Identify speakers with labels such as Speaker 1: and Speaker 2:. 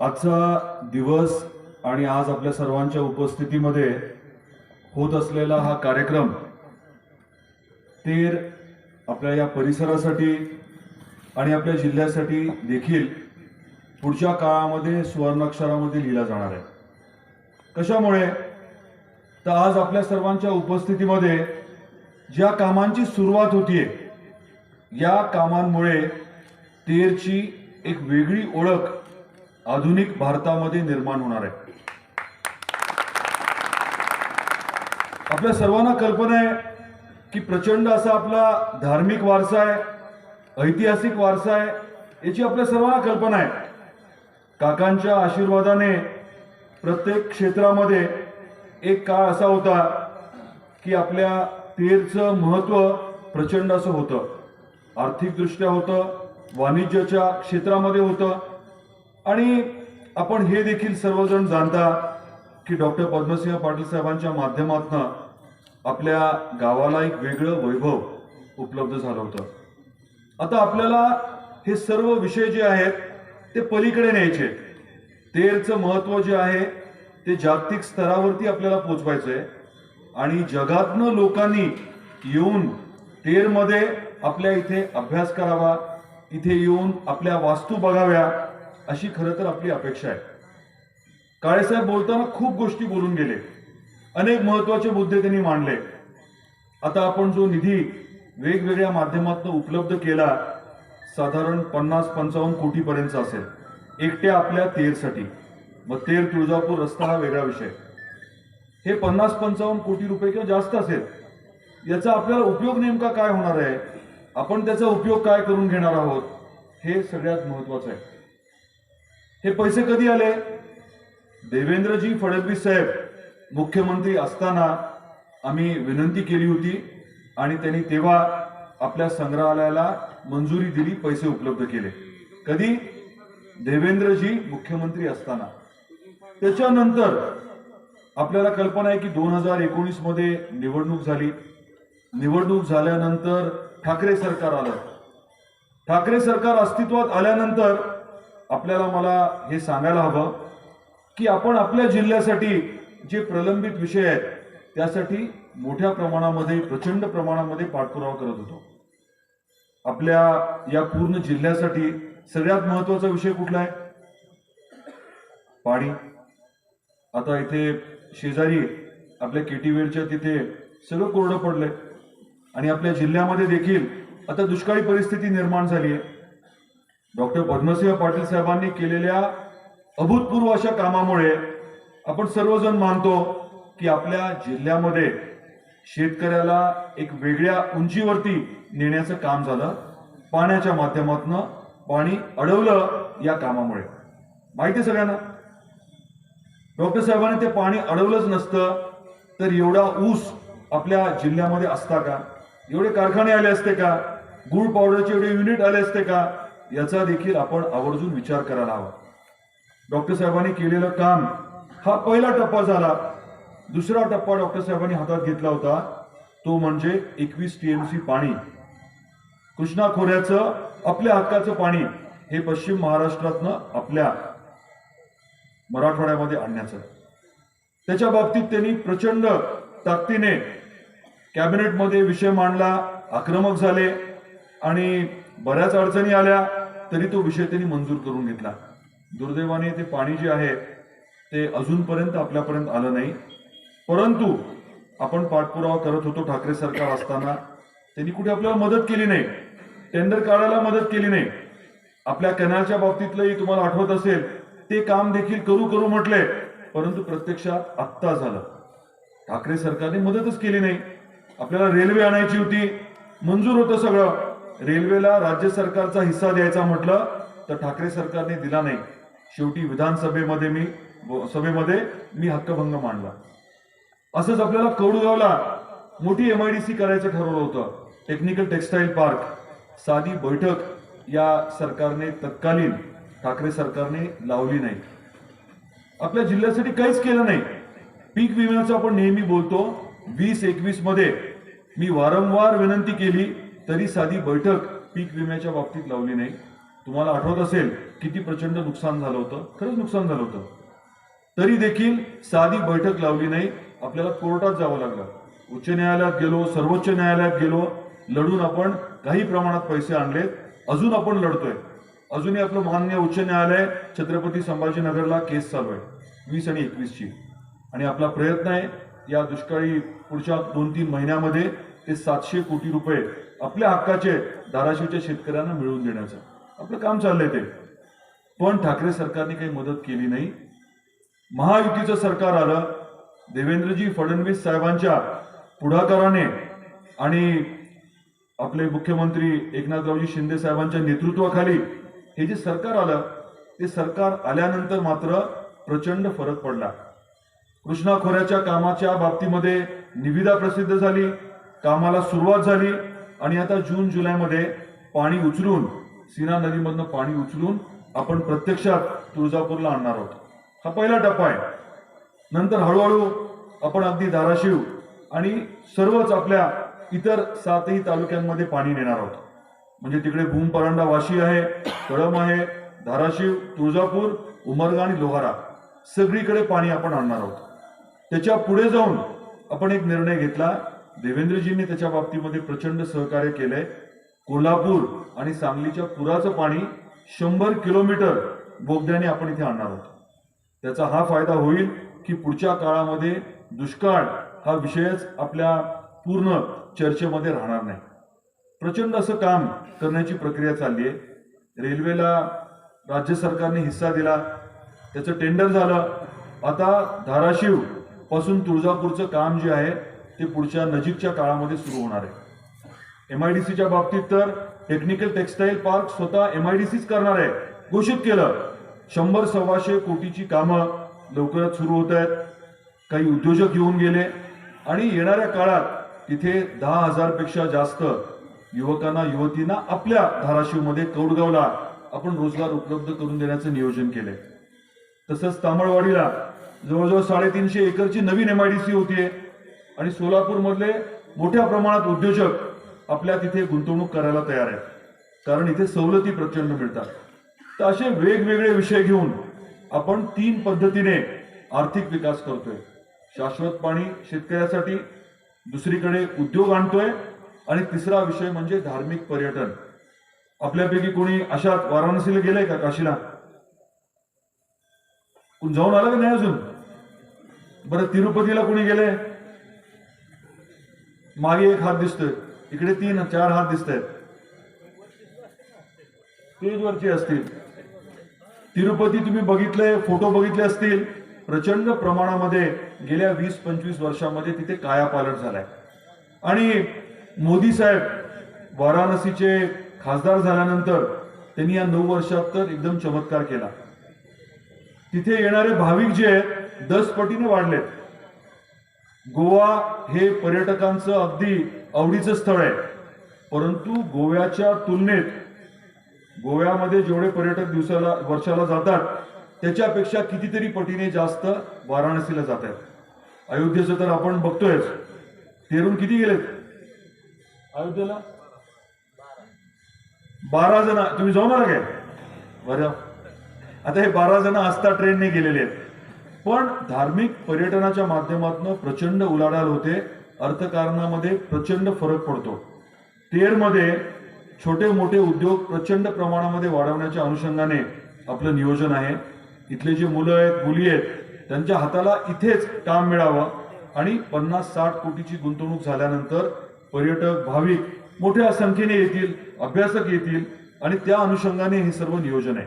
Speaker 1: आजचा दिवस आणि आज आपल्या सर्वांच्या उपस्थितीमध्ये होत असलेला हा कार्यक्रम तेर आपल्या या परिसरासाठी आणि आपल्या जिल्ह्यासाठी देखील पुढच्या काळामध्ये सुवर्णाक्षरामध्ये लिहिला जाणार आहे. कशामुळे? तर आज आपल्या सर्वांच्या उपस्थितीमध्ये ज्या कामांची सुरुवात होतीये या कामांमुळे तेरची एक वेगळी ओळख आधुनिक भारतामध्ये निर्माण होणार आहे. आपल्या सर्वांना कल्पना आहे की प्रचंड असा आपला धार्मिक वारसा आहे ऐतिहासिक वारसा आहे याची आपल्या सर्वांना कल्पना आहे. काकांच्या आशीर्वादाने प्रत्येक क्षेत्रामध्ये एक काळ असा होता की आपल्या तेरचं महत्त्व प्रचंड असं होतं. आर्थिकदृष्ट्या होतं वाणिज्याच्या क्षेत्रामध्ये होतं आणि आपण हे देखील सर्वजण जाणता की डॉक्टर पद्मसिंह पाटील साहेबांच्या माध्यमातून आपल्या गावाला एक वेगळं वैभव उपलब्ध झालं होतं. आता आपल्याला हे सर्व विषय जे आहेत ते पलीकडे न्यायचे. तेरचं महत्त्व जे आहे ते जागतिक स्तरावरती आपल्याला पोचवायचं आहे आणि जगातनं लोकांनी येऊन तेरमध्ये आपल्या इथे अभ्यास करावा इथे येऊन आपल्या वास्तू बघाव्या अशी खरं तर आपली अपेक्षा आहे. काळेसाहेब बोलताना खूप गोष्टी बोलून गेले. अनेक महत्त्वाचे मुद्दे त्यांनी मांडले. आता आपण जो निधी वेगवेगळ्या माध्यमातून उपलब्ध केला साधारण पन्नास पंचावन्न कोटीपर्यंतचा असेल. एकट्या आपल्या तेरसाठी मग तेर तुळजापूर रस्ता हा वेगळा विषय. हे पन्नास पंचावन्न कोटी रुपये किंवा जास्त असेल याचा आपल्याला उपयोग नेमका काय होणार आहे? आपण त्याचा उपयोग काय करून घेणार आहोत? हे सगळ्यात महत्वाचं आहे. हे पैसे कधी आले? देवेंद्रजी फडणवीस साहेब मुख्यमंत्री असताना आम्ही विनंती केली होती आणि त्यांनी तेव्हा आपल्या संग्रहालयाला मंजुरी दिली पैसे उपलब्ध केले. कधी? देवेंद्रजी मुख्यमंत्री असताना. त्याच्यानंतर आपल्याला कल्पना आहे की दोन हजार एकोणीसमध्ये निवडणूक झाली. निवडणूक झाल्यानंतर ठाकरे सरकार आलं. ठाकरे सरकार अस्तित्वात आल्यानंतर आपल्याला मला हे सांगायला हवं की आपण आपल्या जिल्ह्यासाठी जे प्रलंबित विषय आहेत त्यासाठी मोठ्या प्रमाणामध्ये प्रचंड प्रमाणामध्ये पाठपुरावा करत होतो. आपल्या या पूर्ण जिल्ह्यासाठी सगळ्यात महत्त्वाचा विषय कुठला आहे? पाणी. आता इथे शेजारी आपल्या केटीवेडच्या तिथे सगळं कोरडं पडलंय. आणि आपल्या जिल्ह्यामध्ये देखील आता दुष्काळी परिस्थिती निर्माण झाली आहे. डॉक्टर पद्मसिंह पाटील साहेबांनी केलेल्या अभूतपूर्व अशा कामामुळे आपण सर्वजण मानतो की आपल्या जिल्ह्यामध्ये शेतकऱ्याला एक वेगळ्या उंचीवरती नेण्याचं काम झालं. पाण्याच्या माध्यमातून पाणी अडवलं या कामामुळे. माहिती आहे सगळ्यांना? डॉक्टर साहेबांनी ते पाणी अडवलंच नसतं तर एवढा ऊस आपल्या जिल्ह्यामध्ये असता का? एवढे कारखाने आले असते का? गुळ पावडरचे एवढे युनिट आले असते का? याचा देखील आपण आवर्जून विचार करायला हवा. डॉक्टर साहेबांनी केलेलं काम हा पहिला टप्पा झाला. दुसरा टप्पा डॉक्टर साहेबांनी हातात घेतला होता. तो म्हणजे एकवीस टीएमसी पाणी. कृष्णा खोऱ्याचं आपल्या हक्काचं पाणी हे पश्चिम महाराष्ट्रातनं आपल्या मराठवाड्यामध्ये आणण्याचं. त्याच्या बाबतीत त्यांनी प्रचंड ताकदीने कॅबिनेटमध्ये विषय मांडला आक्रमक झाले आणि बऱ्याच अडचणी आल्या तरी तो विषय त्यांनी मंजूर करून घेतला. दुर्दैवाने ते पाणी जे आहे ते अजूनपर्यंत आपल्यापर्यंत आलं नाही. परंतु आपण पाठपुरावा करत होतो ठाकरे सरकार असताना. त्यांनी कुठे आपल्याला मदत केली नाही. टेंडर काढायला मदत केली नाही. आपल्या कॅनलच्या बाबतीतलंही तुम्हाला आठवत असेल ते काम देखील करू करू म्हटले. परंतु प्रत्यक्षात आत्ता झालं. ठाकरे सरकारने मदतच केली नाही. आपल्याला रेल्वे आणायची होती. मंजूर होतं सगळं. रेल्वेला राज्य सरकारचा हिस्सा द्यायचा म्हटलं तर ठाकरे सरकारने दिला नाही. शेवटी विधानसभेमध्ये मी सभेमध्ये मी हक्कभंग मांडला. असंच आपल्याला कौडगावला मोठी एमआयडीसी करायचं ठरवलं होतं. टेक्निकल टेक्सटाईल पार्क साधी बैठक या सरकारने तत्कालीन ठाकरे सरकारने लावली नाही. आपल्या जिल्ह्यासाठी काहीच केलं नाही. पीक विम्याचं आपण नेहमी बोलतो. वीस एकवीसमध्ये मी वारंवार विनंती केली तरी साधी बैठक पीक विम्याच्या बाबतीत लावली नाही. तुम्हाला आठवत असेल किती प्रचंड नुकसान झालं होतं? खरंच नुकसान झालं होतं. तरी देखील साधी बैठक लावली नाही. आपल्याला कोर्टात जावं लागलं. उच्च न्यायालयात गेलो सर्वोच्च न्यायालयात गेलो. लढून आपण काही प्रमाणात पैसे आणले अजून आपण लढतोय. अजूनही आपलं मान्य उच्च न्यायालय छत्रपती संभाजीनगरला केस चालू आहे. वीस आणि एकवीसची. आणि आपला प्रयत्न आहे या दुष्काळी पुढच्या दोन तीन महिन्यामध्ये ते सातशे कोटी रुपये आपल्या हक्काचे धाराशिवच्या शेतकऱ्यांना मिळवून देण्याचं. आपलं काम चाललंय ते. पण ठाकरे सरकारने काही मदत केली नाही. महायुतीचं सरकार आलं. देवेंद्रजी फडणवीस साहेबांच्या पुढाकाराने आणि आपले मुख्यमंत्री एकनाथरावजी शिंदे साहेबांच्या नेतृत्वाखाली हे जे सरकार आलं ते सरकार आल्यानंतर मात्र प्रचंड फरक पडला. कृष्णा खोऱ्याच्या कामाच्या बाबतीमध्ये निविदा प्रसिद्ध झाली. कामाला सुरुवात झाली आणि आता जून जुलैमध्ये पाणी उचलून सीना नदीमधनं पाणी उचलून आपण प्रत्यक्षात तुळजापूरला आणणार आहोत. हा पहिला टप्पा आहे. नंतर हळूहळू आपण अगदी धाराशिव आणि सर्वच आपल्या इतर सातही तालुक्यांमध्ये पाणी नेणार आहोत. म्हणजे तिकडे भूम परांडा वाशी आहे कळम आहे धाराशिव तुळजापूर उमरगा आणि लोहारा. सगळीकडे पाणी आपण आणणार आहोत. त्याच्या पुढे जाऊन आपण एक निर्णय घेतला देवेंद्रजींनी त्याच्या बाबतीमध्ये प्रचंड सहकार्य केलंय. कोल्हापूर आणि सांगलीच्या पुराचं पाणी शंभर किलोमीटर बोगद्याने आपण इथे आणणार आहोत त्याचा हा फायदा होईल की पुढच्या काळामध्ये दुष्काळ हा विषयच आपल्या पूर्ण चर्चेमध्ये राहणार नाही. प्रचंड असं काम करण्याची प्रक्रिया चालली आहे रेल्वेला राज्य सरकारने हिस्सा दिला. त्याचं टेंडर झालं. आता धाराशिवपासून तुळजापूरचं काम जे आहे ते पुढच्या नजीकच्या काळामध्ये सुरू होणार आहे. एम आय डी सीच्या बाबतीत तर टेक्निकल टेक्सटाईल पार्क स्वतः एम आय डी सीच करणार आहे. घोषित केलं. शंभर सव्वाशे कोटीची कामं लवकरच सुरू होत आहेत. काही उद्योजक येऊन गेले. आणि येणाऱ्या काळात तिथे दहा हजारपेक्षा जास्त युवकांना युवतींना आपल्या धाराशिवमध्ये कौडगावला आपण रोजगार उपलब्ध करून देण्याचं नियोजन केले तसंच तामळवाडीला जवळजवळ साडेतीनशे एकरची नवीन एम आय डी सी होतीये. आणि सोलापूरमधले मोठ्या प्रमाणात उद्योजक आपल्या तिथे गुंतवणूक करायला तयार आहेत. कारण इथे सवलती प्रचंड मिळतात. तर असे वेगवेगळे विषय घेऊन आपण तीन पद्धतीने आर्थिक विकास करतोय. शाश्वत पाणी शेतकऱ्यासाठी दुसरीकडे उद्योग आणतोय आणि तिसरा विषय म्हणजे धार्मिक पर्यटन. आपल्यापैकी कोणी अशा वाराणसीला गेलंय का काशीला? कोण जाऊन आलं का नाही अजून? बरं तिरुपतीला कोणी गेले मागे एक हात दिसतोय. इकडे तीन चार हात दिसत आहेत पेजवरचे असतील. तिरुपती तुम्ही बघितले फोटो बघितले असतील. प्रचंड प्रमाणामध्ये गेल्या वीस पंचवीस वर्षामध्ये तिथे कायापालट झालाय. आणि मोदी साहेब वाराणसीचे खासदार झाल्यानंतर त्यांनी या नऊ वर्षात तर एकदम चमत्कार केला. तिथे येणारे भाविक जे आहेत दस पटीने वाढलेत. गोवा हे पर्यटकांचं अगदी आवडीचं स्थळ आहे. परंतु गोव्याच्या तुलनेत गोव्यामध्ये जेवढे पर्यटक दिवसाला वर्षाला जातात त्याच्यापेक्षा कितीतरी पटीने जास्त वाराणसीला जात आहेत अयोध्येचं तर आपण बघतोयच. तेरून किती गेलेत? अयोध्येला? बारा जण. तुम्ही जाऊन आला काय? बरं. आता हे बारा जण आस्था ट्रेनने गेलेले आहेत. पण धार्मिक पर्यटनाच्या माध्यमातून प्रचंड उलाढाल होते. अर्थकारणामध्ये प्रचंड फरक पडतो. तेरमध्ये छोटे मोठे उद्योग प्रचंड प्रमाणामध्ये वाढवण्याच्या अनुषंगाने आपलं नियोजन आहे. इथले जे मुलं आहेत मुली आहेत त्यांच्या हाताला इथेच काम मिळावं आणि पन्नास साठ कोटीची गुंतवणूक झाल्यानंतर पर्यटक भाविक मोठ्या संख्येने येतील अभ्यासक येतील आणि त्या अनुषंगाने हे सर्व नियोजन आहे.